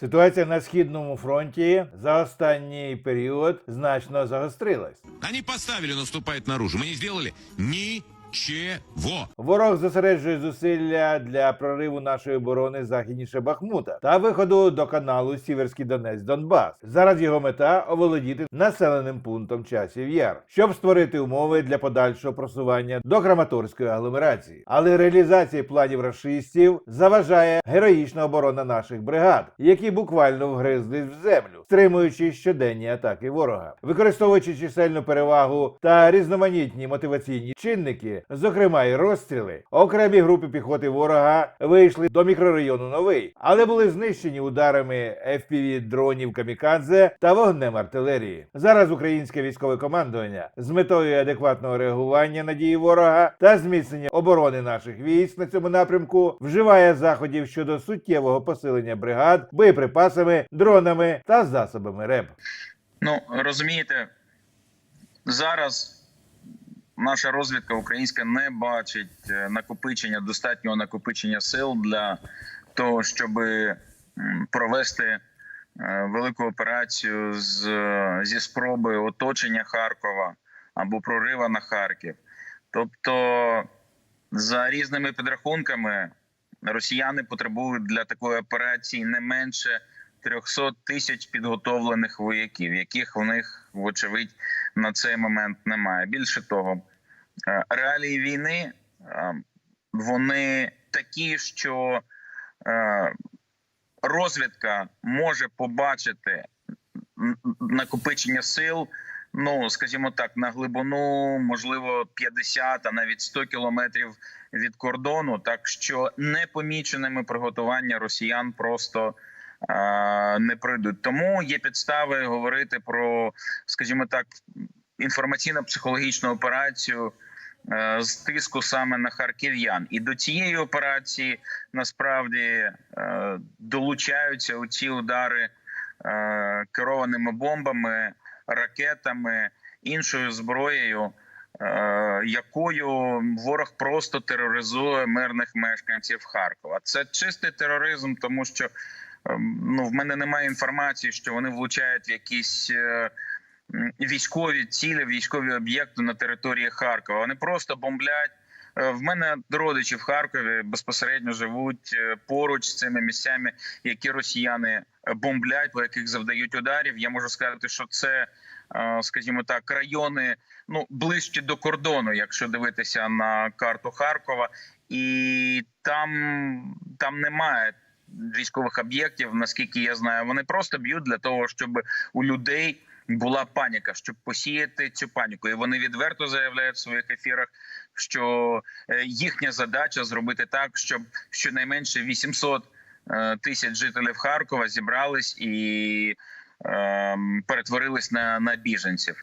Ситуація на східному фронті за останній період значно загострилась. Вони поставили наступають наружу. Ми не сделали ничего. Ворог зосереджує зусилля для прориву нашої оборони західніше Бахмута та виходу до каналу Сіверський Донець Донбас. Зараз його мета оволодіти населеним пунктом часів яр, щоб створити умови для подальшого просування до Краматорської агломерації. Але реалізації планів рашистів заважає героїчна оборона наших бригад, які буквально вгризлись в землю, стримуючи щоденні атаки ворога, використовуючи чисельну перевагу та різноманітні мотиваційні чинники, зокрема і розстріли, окремі групи піхоти ворога вийшли до мікрорайону Новий, але були знищені ударами fpv дронів камікадзе та вогнем артилерії. Зараз українське військове командування з метою адекватного реагування на дії ворога та зміцнення оборони наших військ на цьому напрямку вживає заходів щодо суттєвого посилення бригад боєприпасами, дронами та засобами РЕБ. Ну розумієте, зараз наша розвідка українська не бачить е, накопичення достатнього накопичення сил для того, щоб провести е, велику операцію з, зі спроби оточення Харкова або прорива на Харків. Тобто, за різними підрахунками, росіяни потребують для такої операції не менше 300 тисяч підготовлених вояків, яких в них, вочевидь, на цей момент немає. Більше того, е, реалії війни е, вони такі, що е, розвідка може побачити накопичення сил. Ну, скажімо так, на глибину, можливо, 50, а навіть 100 кілометрів від кордону, так що непоміченими приготування росіян просто е, не пройдуть. Тому є підстави говорити про, скажімо так, інформаційно-психологічну операцію е, з тиску саме на харків'ян. І до цієї операції насправді е, долучаються ці удари е, керованими бомбами, ракетами, іншою зброєю. Якою ворог просто тероризує мирних мешканців Харкова, це чистий тероризм, тому що ем, ну в мене немає інформації, що вони влучають в якісь військові цілі, військові об'єкти на території Харкова. Вони просто бомблять. Е, В мене родичі в Харкові безпосередньо живуть е, поруч з цими місцями, які росіяни е, бомблять, по яких завдають ударів. Я можу сказати, що це, скажімо так, райони ну ближче до кордону, якщо дивитися на карту Харкова, і там, там немає військових об'єктів, наскільки я знаю. Вони просто б'ють для того, щоб у людей була паніка, щоб посіяти цю паніку. І вони відверто заявляють в своїх ефірах, що е, їхня задача зробити так, щоб щонайменше 800 е, тисяч жителів Харкова зібрались і е, перетворились на, на біженців.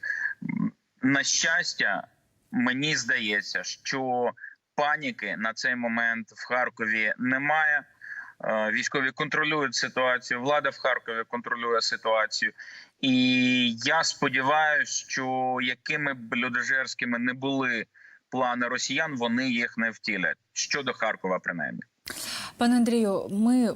На щастя, мені здається, що паніки на цей момент в Харкові немає. Е, Військові контролюють ситуацію. Влада в Харкові контролює ситуацію, і я сподіваюся, що якими б людожерськими не були плани росіян, вони їх не втілять щодо Харкова, принаймні. Пане Андрію, ми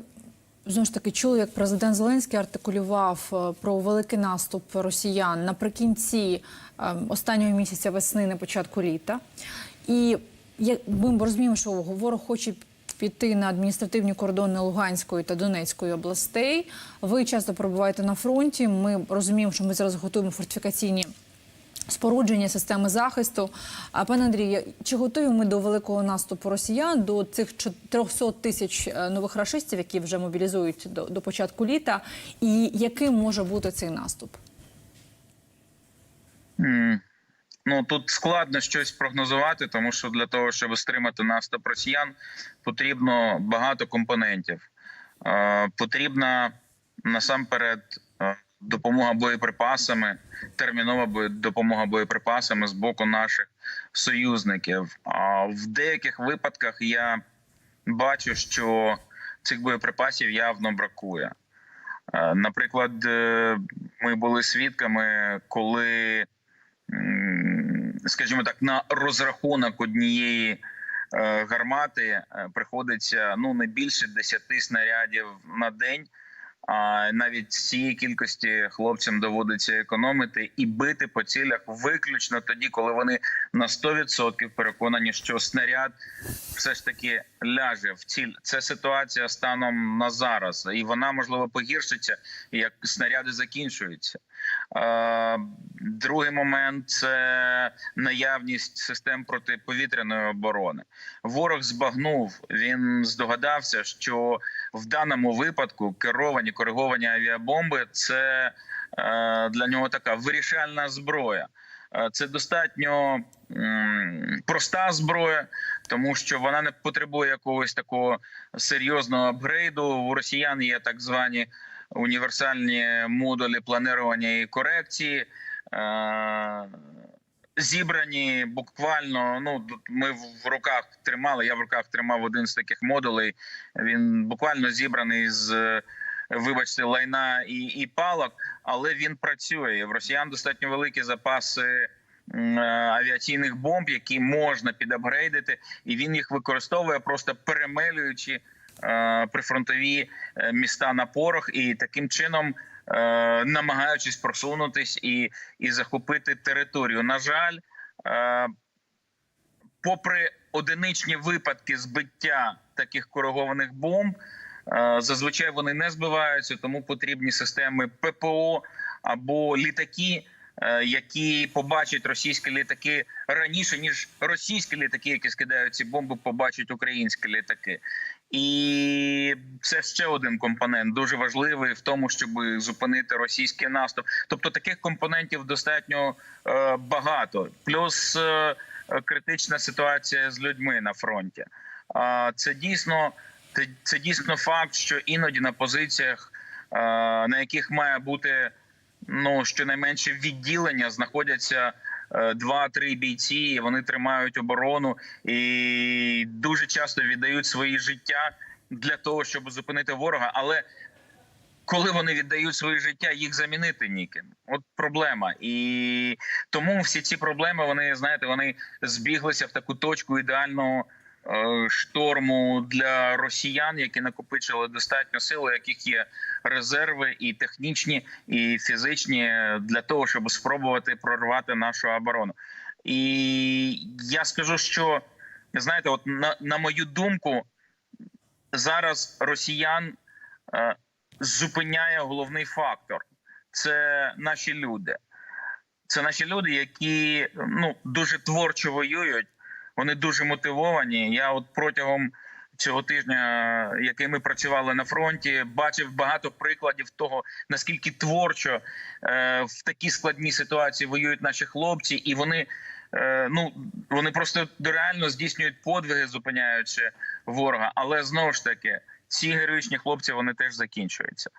знову ж таки чули, як президент Зеленський артикулював е, про великий наступ росіян наприкінці е, останнього місяця весни, на початку літа. І ми розуміємо, що ворог хоче піти на адміністративні кордони Луганської та Донецької областей. Ви часто перебуваєте на фронті. Ми розуміємо, що ми зараз готуємо фортифікаційні спорудження системи захисту. А пане Андрію, чи готові ми до великого наступу росіян до цих 300 тисяч е, нових рашистів, які вже мобілізують до, до початку літа? І яким може бути цей наступ? М, Ну тут складно щось прогнозувати, тому що для того, щоб стримати наступ росіян, потрібно багато компонентів. Е, потрібна насамперед е, допомога боєприпасами, термінова допомога боєприпасами з боку наших союзників. А в деяких випадках я бачу, що цих боєприпасів явно бракує. Е, Наприклад, е, ми були свідками, коли, скажімо так, на розрахунок однієї е, гармати е, приходиться ну не більше 10 снарядів на день. А навіть цієї кількості хлопцям доводиться економити і бити по цілях виключно тоді, коли вони на 100% переконані, що снаряд все ж таки ляже в ціль. Це ситуація станом на зараз, і вона можливо погіршиться, як снаряди закінчуються. Е, Другий момент це наявність систем протиповітряної оборони. Ворог збагнув. Він здогадався, що в даному випадку керовані кориговані авіабомби це е, для нього така вирішальна зброя. Е, Це достатньо проста зброя, тому що вона не потребує якогось такого серйозного апгрейду. У росіян є так звані універсальні модулі планування і корекції. Е, Зібрані буквально. Ну ми в руках тримали. Я в руках тримав один з таких модулей. Він буквально зібраний з, е, вибачте, лайна і, і палок, але він працює. В росіян достатньо великі запаси е, авіаційних бомб, які можна підапгрейдити, і він їх використовує, просто перемелюючи прифронтові е, міста на порох, і таким чином. е, Намагаючись просунутись і, і захопити територію. На жаль, е, попри одиничні випадки збиття таких коригованих бомб, е, зазвичай вони не збиваються, тому потрібні системи ППО або літаки, е, які побачать російські літаки раніше ніж російські літаки, які скидають ці бомби, побачать українські літаки. І це ще один компонент дуже важливий в тому, щоб зупинити російський наступ. Тобто таких компонентів достатньо е, багато. Плюс е, е, критична ситуація з людьми на фронті. А це дійсно це, це дійсно факт, що іноді на позиціях, е, на яких має бути ну щонайменше відділення, знаходяться. Е, Два-три бійці, вони тримають оборону і дуже часто віддають свої життя для того, щоб зупинити ворога. Але коли вони віддають своє життя, їх замінити ніким. От проблема. І тому всі ці проблеми вони знаєте, вони збіглися в таку точку ідеального шторму для росіян, які накопичили достатньо сил, яких є резерви і технічні, і фізичні для того, щоб спробувати прорвати нашу оборону. І я скажу, що знаєте, от на, на мою думку, зараз росіян е, зупиняє головний фактор це наші люди. Це наші люди, які ну дуже творчо воюють. Вони дуже мотивовані. Я от протягом цього тижня, який ми працювали на фронті, бачив багато прикладів того, наскільки творчо е, в такій складній ситуації воюють наші хлопці, і вони. е, Ну вони просто реально здійснюють подвиги, зупиняючи ворога. Але знову ж таки, ці героїчні хлопці вони теж закінчуються.